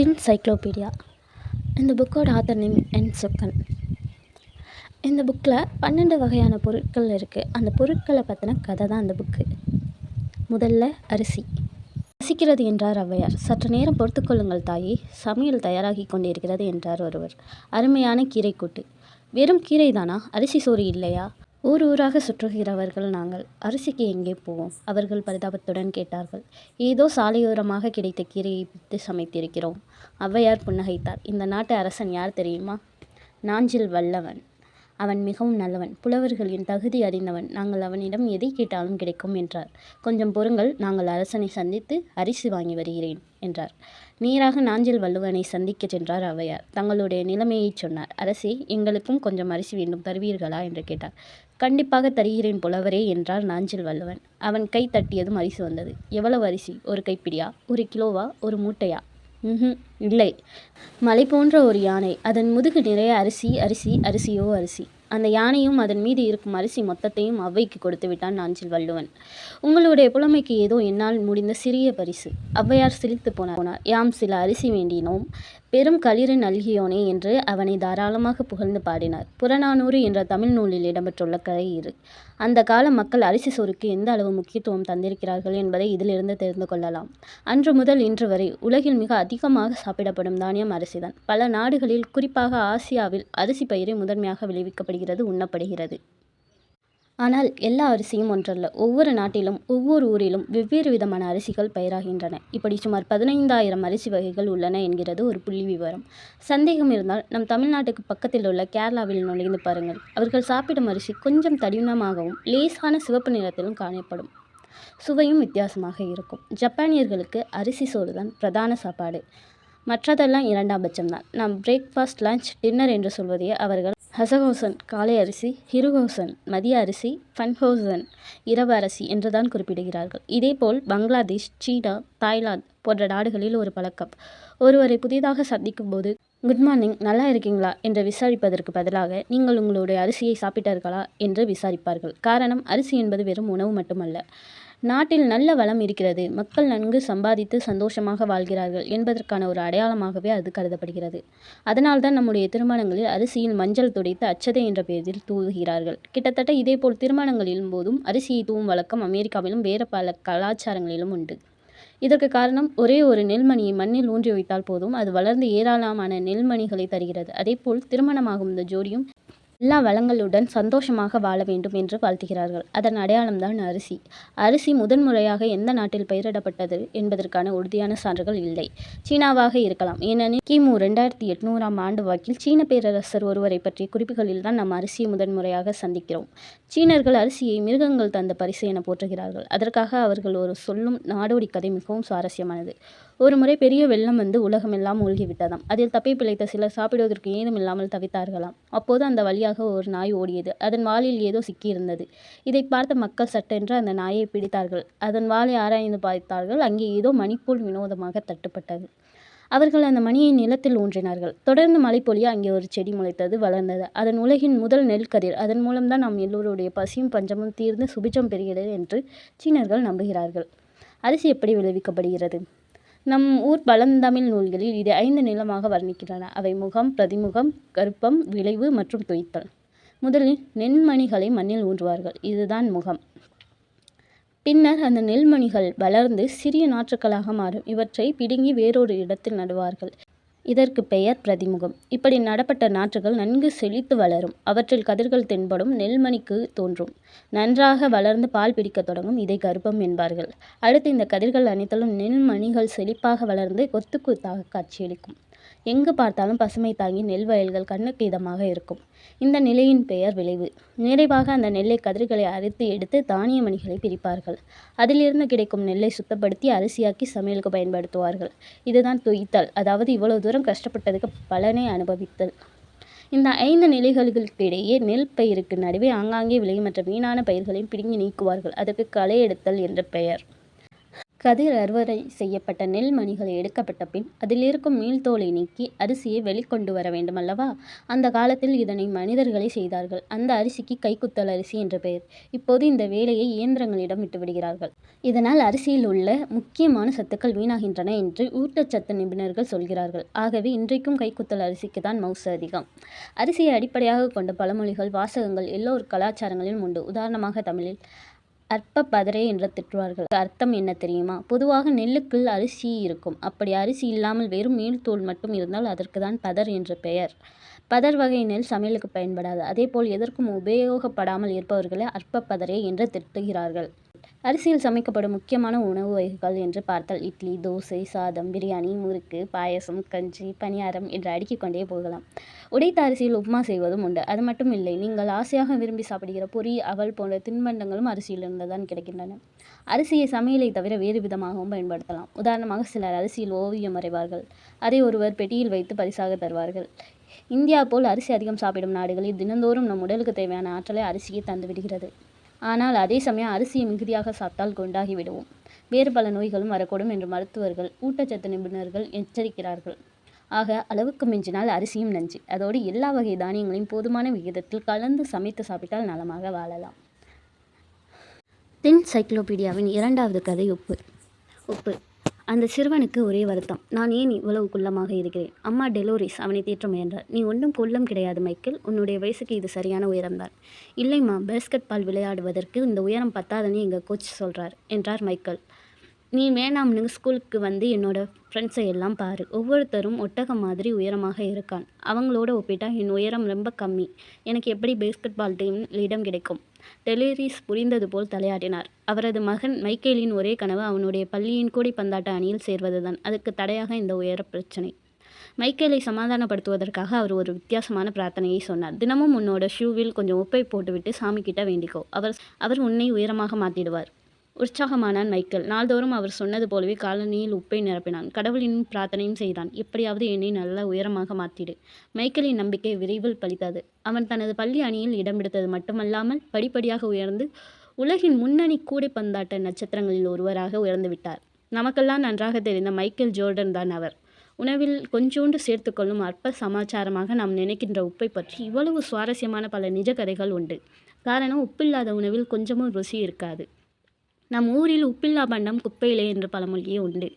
தின் சைக்ளோபீடியா இந்த புக்கோட author name என் சொக்கன் இந்த புக்கில் பன்னெண்டு வகையான பொருட்கள் இருக்குது அந்த பொருட்களை பற்றின கதை தான் அந்த புக்கு முதல்ல அரிசி. ரசிக்கிறது என்றார் ஔவையார். சற்று நேரம் பொறுத்துக்கொள்ளுங்கள் தாயே. சமையல் தயாராகி கொண்டிருக்கிறது என்றார் ஒருவர். அருமையான கீரை கூட்டு வெறும் கீரை தானா அரிசி சோறு இல்லையா? ஊர் ஊராக சுற்றுகிறவர்கள் நாங்கள். அரிசிக்கு எங்கே போவோம்? அவர்கள் பரிதாபத்துடன் கேட்டார்கள். ஏதோ சாலையோரமாக கிடைத்த கீரையை பித்து சமைத்திருக்கிறோம். ஔவையார் புன்னகைத்தார். இந்த நாட்டு அரசன் யார் தெரியுமா? நாஞ்சில் வல்லவன். அவன் மிகவும் நல்லவன். புலவர்களின் தகுதி அறிந்தவன். நாங்கள் அவனிடம் எதை கேட்டாலும் கிடைக்கும் என்றார். கொஞ்சம் பொறுங்கள் நாங்கள் அரசனை சந்தித்து அரிசி வாங்கி வருகிறேன் என்றார். நேராக நாஞ்சில் வள்ளுவனை சந்திக்கச் சென்றார் அவையார் தங்களுடைய நிலைமையைச் சொன்னார். அரசே எங்களுக்கும் கொஞ்சம் அரிசி வேண்டும் தருவீர்களா? என்று கேட்டார். கண்டிப்பாக தருகிறேன் புலவரே என்றார் நாஞ்சில் வள்ளுவன். அவன் கை தட்டியதும் அரிசி வந்தது. எவ்வளவு அரிசி? ஒரு கைப்பிடியா? ஒரு கிலோவா? ஒரு மூட்டையா? ம்ஹும். இல்லை. மலை போன்ற ஒரு யானை அதன் முதுகு நிறைய அரிசி அரிசி அரிசியோ அரிசி. அந்த யானையும் அதன் மீது இருக்கும் அரிசி மொத்தத்தையும் ஔவைக்கு கொடுத்து விட்டான் நாஞ்சில் வள்ளுவன். உங்களுடைய புலமைக்கு ஏதோ என்னால் முடிந்த சிறிய பரிசு. ஔவையார் சிரித்து போனார். யாம் சில அரிசி வேண்டினோம். பெரும் களிறு நல்கியோனே என்று அவனை தாராளமாக புகழ்ந்து பாடினார். புறநானூறு என்ற தமிழ் நூலில் இடம்பெற்றுள்ள கதை இது. அந்த கால மக்கள் அரிசி சோறுக்கு எந்த அளவு முக்கியத்துவம் தந்திருக்கிறார்கள் என்பதை இதிலிருந்து தெரிந்து கொள்ளலாம். அன்று முதல் இன்று வரை உலகில் மிக அதிகமாக சாப்பிடப்படும் தானியம் அரிசிதான். பல நாடுகளில் குறிப்பாக ஆசியாவில் அரிசி பயிரை முதன்மையாக விளைவிக்கப்படுகிறது உண்ணப்படுகிறது. ஆனால் எல்லா அரிசியும் ஒன்றல்ல. ஒவ்வொரு நாட்டிலும் ஒவ்வொரு ஊரிலும் வெவ்வேறு விதமான அரிசிகள் பயிராகின்றன. இப்படி சுமார் பதினைந்தாயிரம் அரிசி வகைகள் உள்ளன என்கிறது ஒரு புள்ளி விவரம். சந்தேகம் இருந்தால் நம் தமிழ்நாட்டுக்கு பக்கத்தில் உள்ள கேரளாவில் நுழைந்து பாருங்கள். அவர்கள் சாப்பிடும் அரிசி கொஞ்சம் தடிமனாகவும் லேசான சிவப்பு நிறத்திலும் காணப்படும். சுவையும் வித்தியாசமாக இருக்கும். ஜப்பானியர்களுக்கு அரிசி சோறு தான் பிரதான சாப்பாடு. மற்றதெல்லாம் இரண்டாம் பட்சம்தான். நாம் பிரேக்ஃபாஸ்ட் லஞ்ச் டின்னர் என்று சொல்வதையே அவர்கள் ஹசகோசன் காலை அரிசி ஹிருகோசன் மதிய அரிசி ஃபன்ஹோசன் இரவு அரிசி என்றுதான் குறிப்பிடுகிறார்கள். இதேபோல் பங்களாதேஷ் சீனா தாய்லாந்து போன்ற நாடுகளில் ஒரு பழக்கம். ஒருவரை புதிதாக சந்திக்கும் போது குட் மார்னிங் நல்லா இருக்கீங்களா? என்று விசாரிப்பதற்கு பதிலாக நீங்கள் உங்களுடைய அரிசியை சாப்பிட்டார்களா? என்று விசாரிப்பார்கள். காரணம் அரிசி என்பது வெறும் உணவு மட்டுமல்ல. நாட்டில் நல்ல வளம் இருக்கிறது. மக்கள் நன்கு சம்பாதித்து சந்தோஷமாக வாழ்கிறார்கள் என்பதற்கான ஒரு அடையாளமாகவே அது கருதப்படுகிறது. அதனால்தான் நம்முடைய திருமணங்களில் அரிசியில் மஞ்சள் துடைத்து அச்சதை என்ற பெயரில் தூவுகிறார்கள். கிட்டத்தட்ட இதேபோல் திருமணங்களின் போதும் அரிசியை தூவும் வழக்கம் அமெரிக்காவிலும் வேறு பல கலாச்சாரங்களிலும் உண்டு. இதற்கு காரணம் ஒரே ஒரு நெல்மணியை மண்ணில் ஊன்றி வைத்தால் போதும் அது வளர்ந்து ஏராளமான நெல்மணிகளை தருகிறது. அதேபோல் திருமணமாகும் இந்த ஜோடியும் எல்லா வளங்களுடன் சந்தோஷமாக வாழ வேண்டும் என்று வாழ்த்துகிறார்கள். அதன் அடையாளம்தான் அரிசி. அரிசி முதன்முறையாக எந்த நாட்டில் பயிரிடப்பட்டது என்பதற்கான உறுதியான சான்றுகள் இல்லை. சீனாவாக இருக்கலாம். ஏனெனில் கிமு ரெண்டாயிரத்தி எட்நூறாம் ஆண்டு வாக்கில் சீன பேரரசர் ஒருவரை பற்றிய குறிப்புகளில் தான் நாம் அரிசியை முதன்முறையாக சந்திக்கிறோம். சீனர்கள் அரிசியை மிருகங்கள் தந்த பரிசு என போற்றுகிறார்கள். அதற்காக அவர்கள் ஒரு சொல்லும் நாடோடி கதை மிகவும் சுவாரஸ்யமானது. ஒரு முறை பெரிய வெள்ளம் வந்து உலகமெல்லாம் மூழ்கிவிட்டதாம். அதில் தப்பி பிழைத்த சிலர் சாப்பிடுவதற்கு ஏதும் இல்லாமல் தவித்தார்களாம். அப்போது அந்த வழியாக ஒரு நாய் ஓடியது. அதன் வாலில் ஏதோ சிக்கியிருந்தது. இதை பார்த்த மக்கள் சட்டென்று அந்த நாயை பிடித்தார்கள். அதன் வாலை ஆராய்ந்து பார்த்தார்கள். அங்கே ஏதோ மணிப்போல் வினோதமாக தட்டுப்பட்டது. அவர்கள் அந்த மணியை நிலத்தில் ஊன்றினார்கள். தொடர்ந்து மழை பொழிய அங்கே ஒரு செடி முளைத்தது வளர்ந்தது. அதன் உலகின் முதல் நெல்கதிர். அதன் மூலம்தான் நாம் எல்லோருடைய பசியும் பஞ்சமும் தீர்ந்து சுபிச்சம் பெறுகிறது என்று சீனர்கள் நம்புகிறார்கள். அரிசி எப்படி விளைவிக்கப்படுகிறது? நம் ஊர் பழந்தமிழ் நூல்களில் இதை ஐந்து நிலமாக வர்ணிக்கின்றன. அவை முகம் பிரதிமுகம் கருப்பம் விளைவு மற்றும் தொய்த்தல் முதலில் நெல்மணிகளை மண்ணில் ஊன்றுவார்கள். இதுதான் முகம். பின்னர் அந்த நெல்மணிகள் வளர்ந்து சிறிய நாற்றுக்களாக மாறும். இவற்றை பிடுங்கி வேறொரு இடத்தில் நடுவார்கள். இதற்கு பெயர் பிரதிமுகம். இப்படி நடப்பட்ட நாற்றுகள் நன்கு செழித்து வளரும். அவற்றில் கதிர்கள் தென்படும் நெல்மணிக்கு தோன்றும். நன்றாக வளர்ந்து பால் பிடிக்க தொடங்கும் இதை கர்ப்பம் என்பார்கள். அடுத்து இந்த கதிர்கள் அனைத்திலும் நெல்மணிகள் செழிப்பாக வளர்ந்து கொத்து கொத்தாக காட்சியளிக்கும். எங்கு பார்த்தாலும் பசுமை தாங்கி நெல் வயல்கள் கண்ணுக்கு இதமாக இருக்கும். இந்த நிலையின் பெயர் விளைவு. நிறைவாக அந்த நெல்லை கதிர்களை அறுத்து எடுத்து தானிய மணிகளை பிரிப்பார்கள். அதிலிருந்து கிடைக்கும் நெல்லை சுத்தப்படுத்தி அரிசியாக்கி சமையலுக்கு பயன்படுத்துவார்கள். இதுதான் தொய்த்தல். அதாவது இவ்வளவு தூரம் கஷ்டப்பட்டதுக்கு பலனை அனுபவித்தல். இந்த ஐந்து நிலைகளுக்கு இடையே நெல் பயிருக்கு நடுவே ஆங்காங்கே விளையும் மற்ற வீணான பயிர்களையும் பிடுங்கி நீக்குவார்கள். அதற்கு களை எடுத்தல் என்ற பெயர். கதிர் அறுவடை செய்யப்பட்ட நெல் மணிகள் எடுக்கப்பட்ட பின் அதிலிருக்கும் மீள்தோலை நீக்கி அரிசியை வெளிக்கொண்டு வர வேண்டுமல்லவா? அந்த காலத்தில் இதனை மனிதர்களே செய்தார்கள். அந்த அரிசிக்கு கைக்குத்தல் அரிசி என்ற பெயர். இப்போது இந்த வேலையை இயந்திரங்களிடம் விட்டுவிடுகிறார்கள். இதனால் அரிசியில் உள்ள முக்கியமான சத்துக்கள் வீணாகின்றன என்று ஊட்டச்சத்து நிபுணர்கள் சொல்கிறார்கள். ஆகவே இன்றைக்கும் கைக்குத்தல் அரிசிக்கு தான் மவுசு அதிகம். அரிசியை அடிப்படையாகக் கொண்ட பழமொழிகள் வாசகங்கள் எல்லோர் கலாச்சாரங்களிலும் உண்டு. உதாரணமாக தமிழில் அற்ப பதரே என்று திட்டுவார்கள். அர்த்தம் என்ன தெரியுமா? பொதுவாக நெல்லுக்குள் அரிசி இருக்கும். அப்படி அரிசி இல்லாமல் வெறும் மீள்தோல் மட்டும் இருந்தால் அதற்கு தான் பதர் என்று பெயர். பதர் வகை நெல் சமையலுக்கு பயன்படாது. அதேபோல் எதற்கும் உபயோகப்படாமல் இருப்பவர்களை அற்ப பதரே என்று திட்டுகிறார்கள். அரிசியில் சமைக்கப்படும் முக்கியமான உணவு வகைகள் என்று பார்த்தால் இட்லி, தோசை, சாதம், பிரியாணி, முறுக்கு, பாயசம் கஞ்சி, பணியாரம் என்று அடுக்கிக் கொண்டே போகலாம். உடைத்த அரிசியில் உப்மா செய்வதும் உண்டு. அது மட்டும் இல்லை நீங்கள் ஆசையாக விரும்பி சாப்பிடுகிற பொரி, அவல் போன்ற தின்பண்டங்களும் அரிசியிலிருந்து தான் கிடைக்கின்றன. அரிசியை சமையலை தவிர வேறு விதமாகவும் பயன்படுத்தலாம். உதாரணமாக சிலர் அரிசியில் ஓவியம் வரைவார்கள். அதை ஒருவர் பெட்டியில் வைத்து பரிசாக தருவார்கள். இந்தியா போல் அரிசி அதிகம் சாப்பிடும் நாடுகளில் தினந்தோறும் நம் உடலுக்கு தேவையான ஆற்றலை அரிசியே தந்துவிடுகிறது. ஆனால் அதே சமயம் அரிசியை மிகுதியாக சாப்பிட்டால் குண்டாகி விடுவோம். வேறு பல நோய்களும் வரக்கூடும் என்று மருத்துவர்கள், ஊட்டச்சத்து நிபுணர்கள் எச்சரிக்கிறார்கள். ஆக அளவுக்கு மிஞ்சினால் அரிசியும் நஞ்சு. அதோடு எல்லா வகை தானியங்களையும் போதுமான விகிதத்தில் கலந்து சமைத்து சாப்பிட்டால் நலமாக வாழலாம். தென் சைக்ளோபீடியாவின் இரண்டாவது கதை உப்பு. உப்பு. அந்த சிறுவனுக்கு ஒரே வருத்தம். நான் ஏன் இவ்வளவு குள்ளமாக இருக்கிறேன்? அம்மா டெலோரிஸ் அவனை தேற்ற முயன்றார். நீ ஒன்றும் குள்ளம் கிடையாது மைக்கேல். உன்னுடைய வயசுக்கு இது சரியான உயரம்தான். இல்லைம்மா பேஸ்கட் பால் விளையாடுவதற்கு இந்த உயரம் பத்தாதுன்னு எங்கள் கோச் சொல்கிறார் என்றார் மைக்கேல். நீ வேணாம்னு ஸ்கூலுக்கு வந்து என்னோட ஃப்ரெண்ட்ஸை எல்லாம் பாரு. ஒவ்வொருத்தரும் ஒட்டகம் மாதிரி உயரமாக இருக்கான். அவங்களோட ஒப்பிட்டா என் உயரம் ரொம்ப கம்மி. எனக்கு எப்படி பேஸ்கெட் பால் டீம் இடம் கிடைக்கும்? டெலோரிஸ் புரிந்தது போல் தலையாட்டினார். அவரது மகன் மைக்கேலின் ஒரே கனவு அவனுடைய பள்ளியின் கூடைப்பந்தாட்ட அணியில் சேர்வதுதான். அதுக்கு தடையாக இந்த உயர பிரச்சனை மைக்கேலை சமாதானப்படுத்துவதற்காக அவர் ஒரு வித்தியாசமான பிரார்த்தனையை சொன்னார். தினமும் உன்னோட ஷூவில் கொஞ்சம் உப்பை போட்டுவிட்டு சாமி கிட்ட வேண்டிக்கோ. அவர் அவர் உன்னை உயரமாக மாற்றிடுவார் உற்சாகமானான் மைக்கேல். நாள்தோறும் அவர் சொன்னது போலவே காலணியில் உப்பை நிரப்பினான். கடவுளின் பிரார்த்தனையும் செய்தான். எப்படியாவது என்னை நல்ல உயரமாக மாத்திடு. மைக்கேலின் நம்பிக்கை விரைவில் பலித்தது. அவன் தனது பள்ளி அணியில் இடம் பிடித்தது மட்டுமல்லாமல் படிப்படியாக உயர்ந்து உலகின் முன்னணி கூடைப்பந்தாட்ட நட்சத்திரங்களில் ஒருவராக உயர்ந்துவிட்டார். நமக்கெல்லாம் நன்றாக தெரிந்த மைக்கேல் ஜோர்டன் தான் அவர். உணவில் கொஞ்சோண்டு சேர்த்துக்கொள்ளும் அற்ப சமாச்சாரமாக நாம் நினைக்கின்ற உப்பை பற்றி இவ்வளவு சுவாரஸ்யமான பல நிஜ கதைகள் உண்டு. காரணம் உப்பில்லாத உணவில் கொஞ்சமும் ருசி இருக்காது. நம் ஊரில் உப்பில்லா பண்டம் குப்பையிலே என்ற பழமொழியே உண்டு.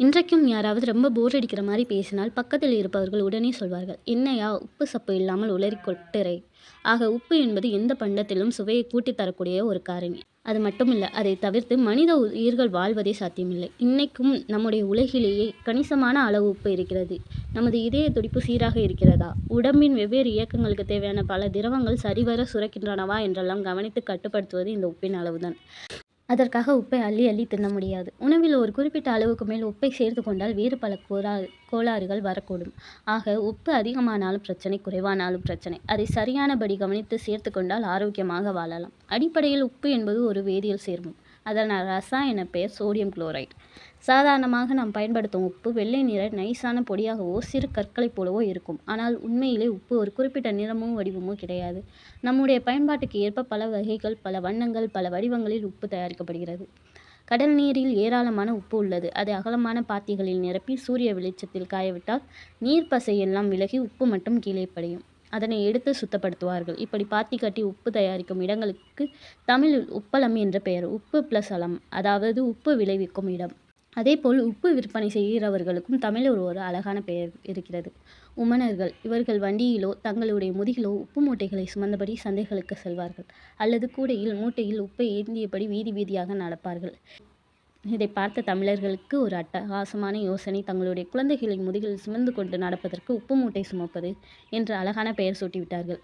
இன்றைக்கும் யாராவது ரொம்ப போர் அடிக்கிற மாதிரி பேசினால் பக்கத்தில் இருப்பவர்கள் உடனே சொல்வார்கள் என்னையா உப்பு சப்பு இல்லாமல் உளறி கொட்டுரை ஆக உப்பு என்பது எந்த பண்டத்திலும் சுவையை கூட்டி தரக்கூடிய ஒரு காரணி. அது மட்டுமில்லை அதை தவிர்த்து மனித உயிர்கள் வாழ்வதே சாத்தியமில்லை. இன்னைக்கும் நம்முடைய உலகிலேயே கணிசமான அளவு உப்பு இருக்கிறது. நமது இதய துடிப்பு சீராக இருக்கிறதா? உடம்பின் வெவ்வேறு இயக்கங்களுக்கு தேவையான பல திரவங்கள் சரிவர சுரக்கின்றனவா என்றெல்லாம் கவனித்து கட்டுப்படுத்துவது இந்த உப்பின் அளவுதான். அதற்காக உப்பை அள்ளி அள்ளி தின்ன முடியாது. உணவில் ஒரு குறிப்பிட்ட அளவுக்கு மேல் உப்பை சேர்த்து கொண்டால் வேறு பல கோரா கோளாறுகள் வரக்கூடும். ஆக உப்பு அதிகமானாலும் பிரச்சனை குறைவானாலும் பிரச்சனை அதை சரியானபடி கவனித்து சேர்த்து கொண்டால் ஆரோக்கியமாக வாழலாம். அடிப்படையில் உப்பு என்பது ஒரு வேதியியல் சேர்மம். அதனால் ரசாயன பெயர் சோடியம் குளோரைடு. சாதாரணமாக நாம் பயன்படுத்தும் உப்பு வெள்ளை நிற நைசான பொடியாகவோ சிறு கற்களைப் போலவோ இருக்கும். ஆனால் உண்மையிலே உப்பு ஒரு குறிப்பிட்ட நிறமோ வடிவமோ கிடையாது. நம்முடைய பயன்பாட்டுக்கு ஏற்ப பல வகைகள் பல வண்ணங்கள் பல வடிவங்களில் உப்பு தயாரிக்கப்படுகிறது. கடல் நீரில் ஏராளமான உப்பு உள்ளது. அதை அகலமான பாத்திகளில் நிரப்பி சூரிய வெளிச்சத்தில் காயவிட்டால் நீர்ப்பசை எல்லாம் விலகி உப்பு மட்டும் கீழே படியும். அதனை எடுத்து சுத்தப்படுத்துவார்கள். இப்படி பாத்தி கட்டி உப்பு தயாரிக்கும் இடங்களுக்கு தமிழில் உப்பளம் என்ற பெயர். உப்பு பிளஸ் அளம் அதாவது உப்பு விளைவிக்கும் இடம். அதேபோல் உப்பு விற்பனை செய்கிறவர்களுக்கும் தமிழில் ஒரு அழகான பெயர் இருக்கிறது. உமணர்கள். இவர்கள் வண்டியிலோ தங்களுடைய முதுகிலோ உப்பு மூட்டைகளை சுமந்தபடி சந்தைகளுக்கு செல்வார்கள். அல்லது கூடையில் மூட்டையில் உப்பை ஏந்தியபடி வீதி வீதியாக நடப்பார்கள். இதை பார்த்த தமிழர்களுக்கு ஒரு அட்டகாசமான யோசனை தங்களுடைய குழந்தைகளை முதுகில் சுமந்து கொண்டு நடப்பதற்கு உப்பு மூட்டை சுமப்பது என்று அழகான பெயர் சூட்டிவிட்டார்கள்.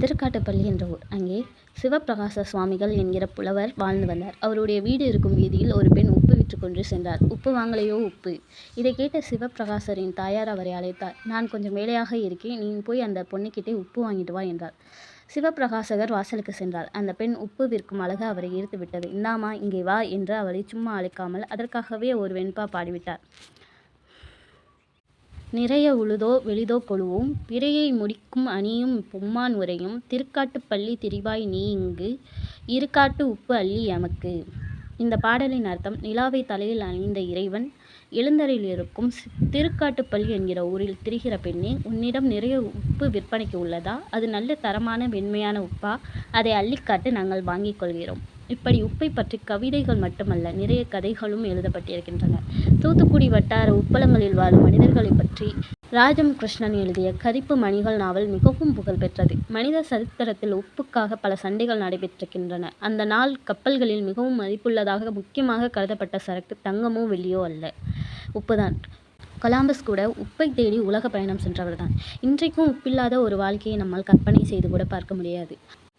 திருக்காட்டுப்பள்ளி என்ற ஊர். அங்கே சிவப்பிரகாச சுவாமிகள் என்கிற புலவர் வாழ்ந்து வந்தார். அவருடைய வீடு இருக்கும் வீதியில் ஒரு பெண் உப்பு விற்றுக்கொண்டு சென்றார். உப்பு வாங்கலையோ உப்பு. இதைக் கேட்ட சிவப்பிரகாசரின் தாயார் அவரை அழைத்தார். நான் கொஞ்சம் வேலையாக இருக்கேன். நீ போய் அந்த பொண்ணுக்கிட்டே உப்பு வாங்கிட்டு வா என்றார். சிவப்பிரகாசகர் வாசலுக்கு சென்றார். அந்த பெண் உப்பு விற்கும் அழகு அவரை ஈர்த்து விட்டது. இந்தாம்மா இங்கே வா என்று அவளை சும்மா அழைக்காமல் அதற்காகவே ஒரு வெண்பா பாடிவிட்டார். நிறைய உழுதோ வெளிதோ கொழுவும். பிறையை முடிக்கும் அணியும் பொம்மான் உரையும். திருக்காட்டுப்பள்ளி திரிவாய் நீ இங்கு. இருக்காட்டு உப்பு அள்ளி எமக்கு. இந்த பாடலின் அர்த்தம் நிலாவை தலையில் அணிந்த இறைவன் எழுந்தருளியிருக்கும் திருக்காட்டுப்பள்ளி என்கிற ஊரில் திரிகிற பெண்ணே உன்னிடம் நிறைய உப்பு விற்பனைக்கு உள்ளதா? அது நல்ல தரமான வெண்மையான உப்பா? அதை அள்ளிக்காட்டு நாங்கள் வாங்கிக் கொள்கிறோம். இப்படி உப்பை பற்றி கவிதைகள் மட்டுமல்ல நிறைய கதைகளும் எழுதப்பட்டிருக்கின்றன. தூத்துக்குடி வட்டார உப்பளங்களில் வாழும் மனிதர்களை பற்றி ராஜம் கிருஷ்ணன் எழுதிய கரிப்பு மணிகள் நாவல் மிகவும் புகழ்பெற்றது. மனித சரித்திரத்தில் உப்புக்காக பல சண்டைகள் நடைபெற்றிருக்கின்றன. அந்த நாள் கப்பல்களில் மிகவும் மதிப்புள்ளதாக முக்கியமாக கருதப்பட்ட சரக்கு தங்கமோ வெள்ளியோ அல்ல. உப்புதான். கொலாம்பஸ் கூட உப்பை தேடி உலக பயணம் சென்றவர்தான். இன்றைக்கும் உப்பில்லாத ஒரு வாழ்க்கையை நம்மால் கற்பனை செய்து கூட பார்க்க முடியாது.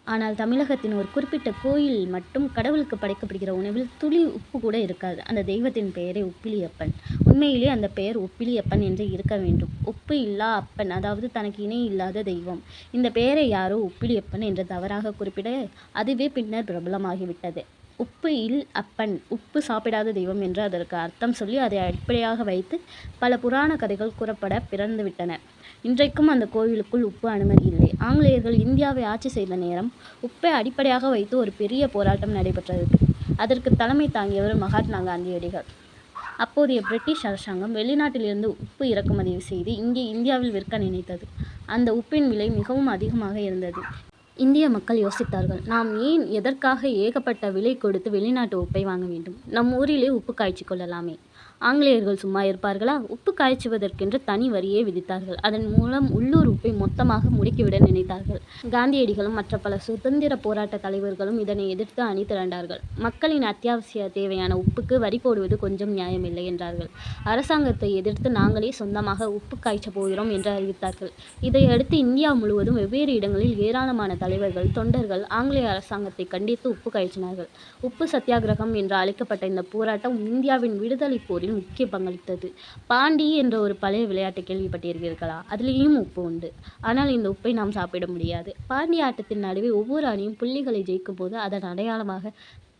ஆனால் தமிழகத்தின் ஒரு குறிப்பிட்ட கோயில் மட்டும் கடவுளுக்கு படைக்கப்படுகிற உணவில் துளி உப்பு கூட இருக்காது. அந்த தெய்வத்தின் பெயரே உப்பிலியப்பன். உண்மையிலே அந்த பெயர் உப்பிலியப்பன் என்று இருக்க வேண்டும். உப்பு இல்லா அப்பன் அதாவது தனக்கு இணை இல்லாத தெய்வம். இந்த பெயரை யாரோ உப்பிலியப்பன் என்று தவறாக குறிப்பிட அதுவே பின்னர் பிரபலமாகிவிட்டது. உப்பு இல் அப்பன் உப்பு சாப்பிடாத தெய்வம் என்று அதற்கு அர்த்தம் சொல்லி அதை அடிப்படையாக வைத்து பல புராண கதைகள் கூறப்பட பிறந்துவிட்டன. இன்றைக்கும் அந்த கோவிலுக்குள் உப்பு அனுமதி இல்லை. ஆங்கிலேயர்கள் இந்தியாவை ஆட்சி செய்த நேரம் உப்பை அடிப்படையாக வைத்து ஒரு பெரிய போராட்டம் நடைபெற்றது. அதற்கு தலைமை தாங்கியவர் மகாத்மா காந்தியடிகள். அப்போதைய பிரிட்டிஷ் அரசாங்கம் வெளிநாட்டிலிருந்து உப்பு இறக்குமதி செய்து இங்கே இந்தியாவில் விற்க நினைத்தது. அந்த உப்பின் விலை மிகவும் அதிகமாக இருந்தது. இந்திய மக்கள் யோசித்தார்கள் நாம் ஏன் எதற்காக ஏகப்பட்ட விலை கொடுத்து வெளிநாட்டு உப்பை வாங்க வேண்டும்? நம் ஊரிலே உப்பு காய்ச்சி கொள்ளலாமே. ஆங்கிலேயர்கள் சும்மா இருப்பார்களா? உப்பு காய்ச்சுவதற்கென்று தனி வரியை விதித்தார்கள். அதன் மூலம் உள்ளூர் உப்பை மொத்தமாக முடுக்கிவிட நினைத்தார்கள். காந்தியடிகளும் மற்ற பல சுதந்திர போராட்ட தலைவர்களும் இதனை எதிர்த்து அணி திரண்டார்கள். மக்களின் அத்தியாவசிய தேவையான உப்புக்கு வரி போடுவது கொஞ்சம் நியாயமில்லை என்றார்கள். அரசாங்கத்தை எதிர்த்து நாங்களே சொந்தமாக உப்பு காய்ச்ச போகிறோம் என்று அறிவித்தார்கள். இதையடுத்து இந்தியா முழுவதும் வெவ்வேறு இடங்களில் ஏராளமான தலைவர்கள் தொண்டர்கள் ஆங்கிலேய அரசாங்கத்தை கண்டித்து உப்பு காய்ச்சினார்கள். உப்பு சத்தியாகிரகம் என்று அழைக்கப்பட்ட இந்த போராட்டம் இந்தியாவின் விடுதலை போரில் வளர்ச்சியில் முக்கிய பங்களித்தது. பாண்டி என்ற ஒரு பழைய விளையாட்டை கேள்விப்பட்டிருக்கிறீர்களா? அதுலேயும் உப்பு உண்டு. ஆனால் இந்த உப்பை நாம் சாப்பிட முடியாது. பாண்டி ஆட்டத்தின் நடுவே ஒவ்வொரு அணியும் புள்ளிகளை ஜெயிக்கும் போது அதன் அடையாளமாக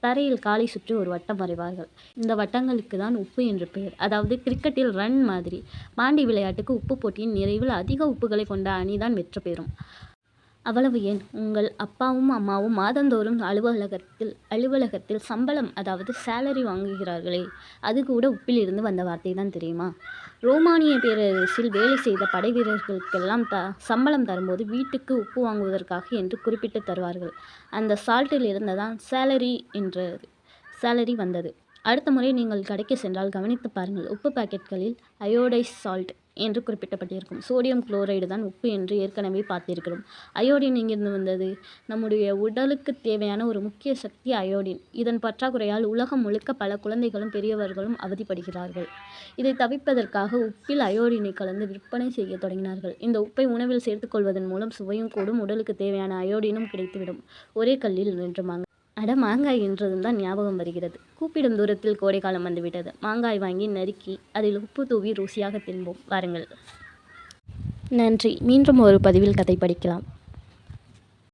தரையில் காலை சுற்றி ஒரு வட்டம் வரைவார்கள். இந்த வட்டங்களுக்கு தான் உப்பு என்று பெயர். அதாவது கிரிக்கெட்டில் ரன் மாதிரி. பாண்டி விளையாட்டுக்கு உப்பு போட்டியின் நிறைவில் அதிக உப்புகளை கொண்ட அணிதான் வெற்றி பெறும். அவ்வளவு ஏன்? உங்கள் அப்பாவும் அம்மாவும் மாதந்தோறும் அலுவலகத்தில் அலுவலகத்தில் சம்பளம் அதாவது சேலரி வாங்குகிறார்களே அது கூட உப்பிலிருந்து வந்த வார்த்தை தான் தெரியுமா? ரோமானிய பேரரசில் வேலை செய்த படை வீரர்களுக்கெல்லாம் த சம்பளம் தரும்போது வீட்டுக்கு உப்பு வாங்குவதற்காக என்று குறிப்பிட்டு தருவார்கள். அந்த சால்ட்டில் இருந்ததான் சேலரி என்ற சேலரி வந்தது. அடுத்த முறை நீங்கள் கடைக்கு சென்றால் கவனித்து பாருங்கள் உப்பு பாக்கெட்களில் அயோடைஸ் சால்ட் என்று குறிப்பிடப்பட்டிருக்கும் சோடியம் குளோரைடு தான் உப்பு என்று ஏற்கனவே பார்த்திருக்கிறோம். அயோடின் எங்கிருந்து வந்தது? நம்முடைய உடலுக்கு தேவையான ஒரு முக்கிய சக்தி அயோடின். இதன் பற்றாக்குறையால் உலகம் முழுக்க பல குழந்தைகளும் பெரியவர்களும் அவதிப்படுகிறார்கள். இதை தவிர்ப்பதற்காக உப்பில் அயோடினை கலந்து விற்பனை செய்ய தொடங்கினார்கள். இந்த உப்பை உணவில் சேர்த்துக்கொள்வதன் மூலம் சுவையும் கூடும் உடலுக்கு தேவையான அயோடினும் கிடைத்துவிடும். ஒரே கல்லில் நின்று அட மாங்காய் என்றதும் தான் ஞாபகம் வருகிறது. கூப்பிடும் தூரத்தில் கோடைக்காலம் வந்துவிட்டது. மாங்காய் வாங்கி நறுக்கி அதில் உப்பு தூவி ருசியாக தின்போம். வாருங்கள். நன்றி. மீண்டும் ஒரு பதிவில் கதை படிக்கலாம்.